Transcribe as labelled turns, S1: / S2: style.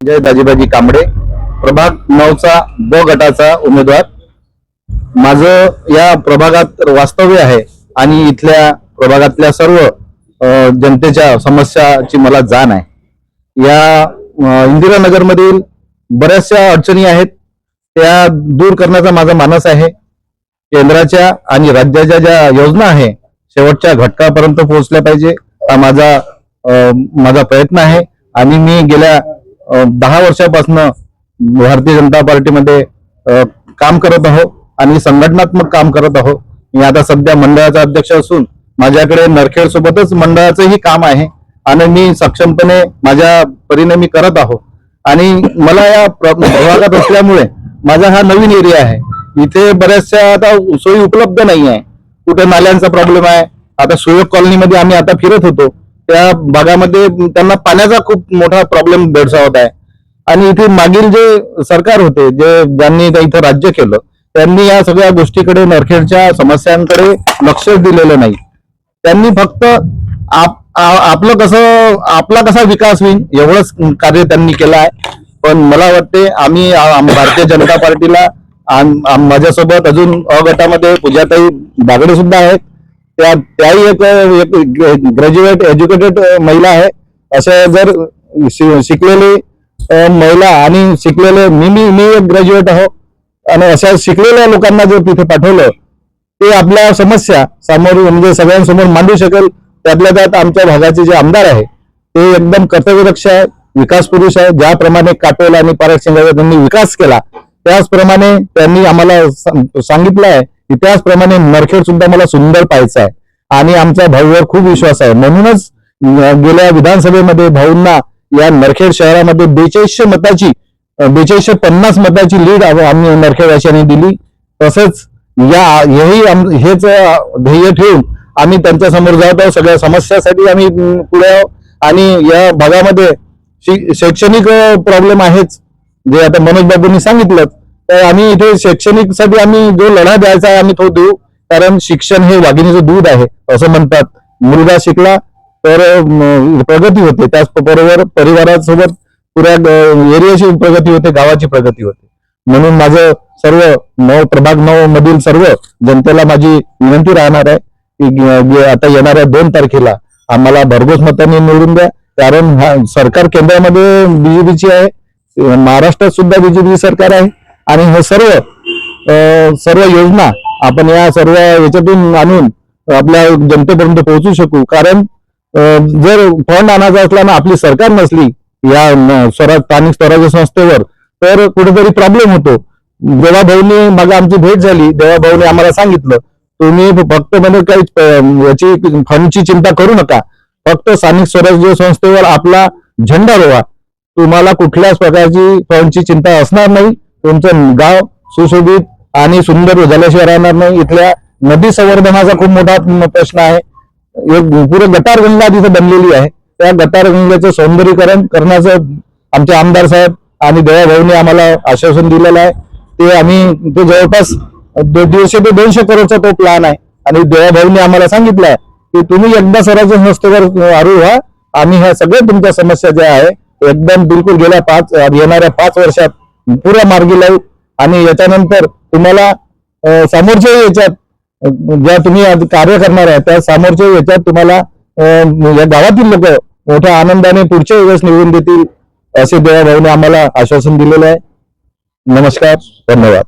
S1: जय दाजीबाजी कांबळे. प्रभाग नऊचा ब गटाचा उमेदवार. माझं या प्रभागात वास्तव्य आहे आणि इथल्या प्रभागातल्या सर्व जनतेच्या समस्याची मला जाण आहे. या इंदिरानगरमधील बऱ्याचशा अडचणी आहेत. त्या दूर करण्याचा माझा मानस आहे. केंद्राच्या आणि राज्याच्या ज्या योजना आहे शेवटच्या घटकापर्यंत पोहोचल्या पाहिजे हा माझा माझा प्रयत्न आहे. आणि मी गेल्या दहा वर्षापासून भारतीय जनता पार्टीमध्ये काम करत आहो आणि संघटनात्मक काम करत आहो मी आता सध्या मंडळाचा अध्यक्ष असून माझ्याकडे नरखेड सोबतच मंडळाचंही काम आहे आणि मी सक्षमपणे माझ्या परीने मी करत आहो आणि मला या प्रभागात असल्यामुळे माझा हा नवीन एरिया आहे. इथे बऱ्याचशा आता सोयी उपलब्ध नाही आहे कुठे नाल्यांचा प्रॉब्लेम आहे. आता सुयोग कॉलनीमध्ये आम्ही आता फिरत होतो. त्या भागामध्ये त्यांना पाण्याचा खूप मोठा प्रॉब्लेम भेडसावत आहे. आणि इथे मागील जे सरकार होते जे ज्यांनी इथं राज्य केलं त्यांनी या सगळ्या गोष्टीकडे नरखेडच्या समस्यांकडे लक्ष दिलेलं नाही. त्यांनी फक्त आप आपलं कसं आपला कसा विकास होईल एवढंच कार्य त्यांनी केलं आहे. पण मला वाटते आम्ही भारतीय जनता पार्टीला माझ्यासोबत अजून अ गटामध्ये पूजाताई बागडे सुद्धा आहेत. त्या त्याही एक ग्रॅज्युएट एज्युकेटेड महिला आहे. असं जर शिकलेली महिला आणि शिकलेले मी मी मी एक ग्रॅज्युएट आहो. आणि अशा शिकलेल्या लोकांना जर तिथे पाठवलं ते आपल्या समस्या समोर म्हणजे सगळ्यांसमोर मांडू शकेल. त्यातल्या त्यात आमच्या भागाचे जे आमदार आहे ते एकदम कर्तव्यदक्ष आहे विकास पुरुष आहे. ज्याप्रमाणे काटोल आणि पारक सिंगाचा त्यांनी विकास केला त्याचप्रमाणे त्यांनी आम्हाला सांग- सांगितलं आहे त्याचप्रमाणे नरखेड सुद्धा मला सुंदर पाहायचं आहे. आणि आमच्या भाऊवर खूप विश्वास आहे. म्हणूनच गेल्या विधानसभेमध्ये भाऊंना या नरखेड शहरामध्ये बेचाळीसशे मताची बेचाळीसशे पन्नास मताची लीड आम्ही नरखेडवासियांनी दिली. तसंच या हेही आम- हेच ध्येय ठेवून आम्ही त्यांच्यासमोर जात आहोत. सगळ्या समस्यासाठी आम्ही पुढे आहोत. आणि या भागामध्ये शैक्षणिक प्रॉब्लेम आहेच. जे आता मनोज बाबूंनी सांगितलं तर आम्ही इथे शैक्षणिकसाठी आम्ही जो लढा द्यायचा आहे आम्ही तो देऊ. कारण शिक्षण हे वाघिणीचं दूध आहे असं म्हणतात. मुलगा शिकला तर प्रगती होते. त्याचबरोबर परिवारासोबत पुऱ्या एरियाची प्रगती होते गावाची प्रगती होते. म्हणून माझं सर्व नऊ प्रभाग नऊ मधील सर्व जनतेला माझी विनंती राहणार आहे की आता येणाऱ्या दोन तारखेला आम्हाला भरघोस मतांनी निवडून द्या. कारण हा सरकार केंद्रामध्ये बीजेपीची आहे. महाराष्ट्रात सुद्धा बीजेपी सरकार आहे. आणि हे सर्व सर्व योजना आपण या सर्व याच्यातून आणून आपल्या जनतेपर्यंत पोहोचू शकू. कारण जर फंड आणायचा असला ना आपली सरकार नसली या स्वराज स्थानिक स्वराज्य संस्थेवर तर कुठेतरी प्रॉब्लेम होतो. देवा भाऊनी मग आमची भेट झाली. देवा भाऊने आम्हाला सांगितलं तुम्ही फक्त म्हणजे काही याची फंडची चिंता करू नका. फक्त स्थानिक स्वराज्य संस्थेवर आपला झेंडा रोवा. तुम्हाला कुठल्याच प्रकारची फंडची चिंता असणार नाही. तुमचं गाव सुशोभित आणि सुंदर झाल्याशिवाय राहणार नाही. इथल्या नदी संवर्धनाचा खूप मोठा प्रश्न आहे. एक पुरे गटारगंगा तिथं तिथे बनलेली आहे. त्या गटारगंगेचं सौंदर्यीकरण करण्याचं आमचे आमदार साहेब आणि दयाभाऊने आम्हाला आश्वासन दिलेलं आहे. ते आम्ही ते जवळपास दो- दीडशे ते दोनशे करोडचा तो प्लॅन आहे. आणि दयाभाऊने आम्हाला सांगितलं आहे की तुम्ही एकदा स्वराज्य संस्थेवर आरू व्हा. आम्ही ह्या सगळ्या तुमच्या समस्या ज्या आहे एकदम बिलकुल गेल्या पाच येणाऱ्या पाच वर्षात पुऱ्या मार्गी लावू. आणि याच्यानंतर तुम्हाला समोरच्या याच्यात ज्या तुम्ही आज कार्य करणार आहे त्या समोरच्या याच्यात तुम्हाला या गावातील लोक मोठ्या आनंदाने पुढच्या वेळेस निवडून देतील असे देवाभाऊने आम्हाला आश्वासन दिलेलं आहे. नमस्कार धन्यवाद.